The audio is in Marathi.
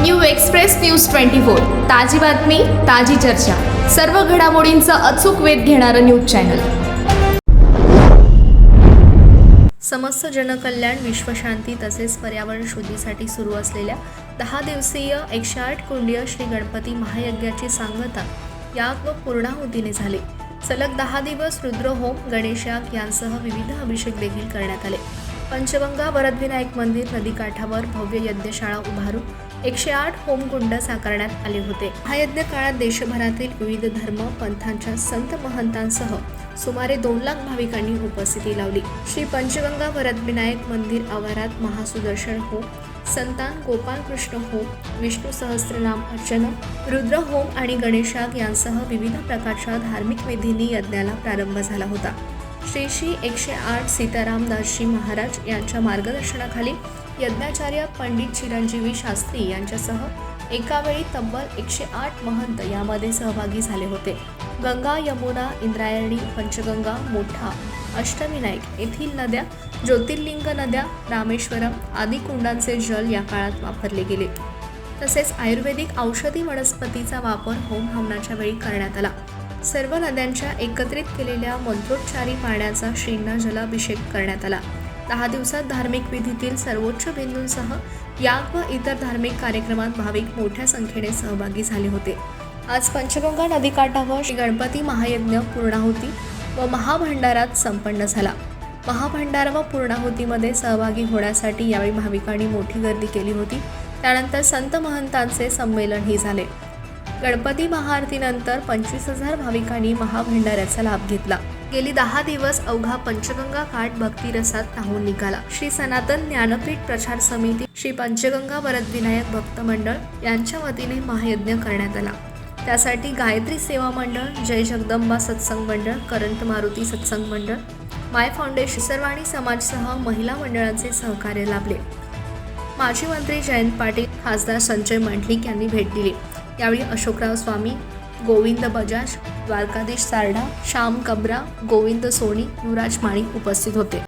New express news twenty four. ताजी बातमी ताजी चर्चा. सर्व घडामोडींचा अचूक वेध घेणारं न्यूज चॅनल. समस्त जनकल्याण विश्वशांती तसेच पर्यावरण शुद्धीसाठी सुरू असलेल्या दहा दिवसीय एकशे आठ कुंडीय श्री गणपती महायज्ञाची सांगता याग व पूर्णाहुतीने झाली. सलग दहा दिवस रुद्रहोम गणेशाग यांसह विविध अभिषेक देखील करण्यात आले. पंचगंगा वरदविनायक मंदिर नदीकाठावर भव्य यज्ञशाळा उभारून एकशे आठ होमकुंड साकारण्यात आले होते. हा यज्ञ काळात देशभरातील विविध धर्म पंथांच्या संत महंतांसह सुमारे दोन लाख भाविकांनी उपस्थिती लावली. श्री पंचगंगा वरदविनायक मंदिर आवारात महासुदर्शन होम संतान गोपालकृष्ण होम विष्णू सहस्त्रनाम अर्चन रुद्र होम आणि गणेशाग यांसह विविध प्रकारच्या धार्मिक विधींनी यज्ञाला प्रारंभ झाला होता. श्री श्री एकशे आठ सीतारामदासजी महाराज यांच्या मार्गदर्शनाखाली यज्ञाचार्य पंडित चिरंजीवी शास्त्री यांच्यासह एकावेळी तब्बल एकशे आठ महंत यामध्ये सहभागी झाले होते. गंगा यमुना इंद्रायणी पंचगंगा मोठा अष्टविनायक येथील नद्या ज्योतिर्लिंग नद्या रामेश्वरम आदी कुंडांचे जल या काळात वापरले गेले. तसेच आयुर्वेदिक औषधी वनस्पतीचा वापर होम हवनाच्या वेळी करण्यात आला. सर्व नद्यांच्या एकत्रित केलेल्या मंत्रोच्चारी पाण्याचा श्रींना जलाभिषेक करण्यात आला. दहा दिवसात धार्मिक विधीतील सर्वोच्च बिंदूंसह याग व इतर धार्मिक कार्यक्रमात भाविक मोठ्या संख्येने सहभागी झाले होते. आज पंचगंगा नदीकाठावर श्री गणपती महायज्ञ पूर्णाहुती व महाभंडारात संपन्न झाला. महाभंडार व पूर्णाहुतीमध्ये सहभागी होण्यासाठी यावेळी भाविकांनी मोठी गर्दी केली होती. त्यानंतर संत महंतांचे संमेलनही झाले. गणपती महाआरतीनंतर पंचवीस हजार भाविकांनी महाभंडाऱ्याचा लाभ घेतला. गेली दहा दिवस अवघा पंचगंगा घाट भक्तिरसात राहून निघाला. श्री सनातन ज्ञानपीठ प्रचार समिती श्री पंचगंगा वरदविनायक भक्त मंडळ यांच्या वतीने महायज्ञ करण्यात आला. त्यासाठी गायत्री सेवा मंडळ जय जगदंबा सत्संग मंडळ करंट मारुती सत्संग मंडळ माय फाउंडेशन सर्वाणी समाजसह महिला मंडळांचे सहकार्य लाभले. माजी मंत्री जयंत पाटील खासदार संजय मंडलिक यांनी भेट दिली. यावेळी अशोकराव स्वामी गोविंद बजाज द्वारकाधीश सारडा श्याम कबरा गोविंद सोनी युवराज माणी उपस्थित होते.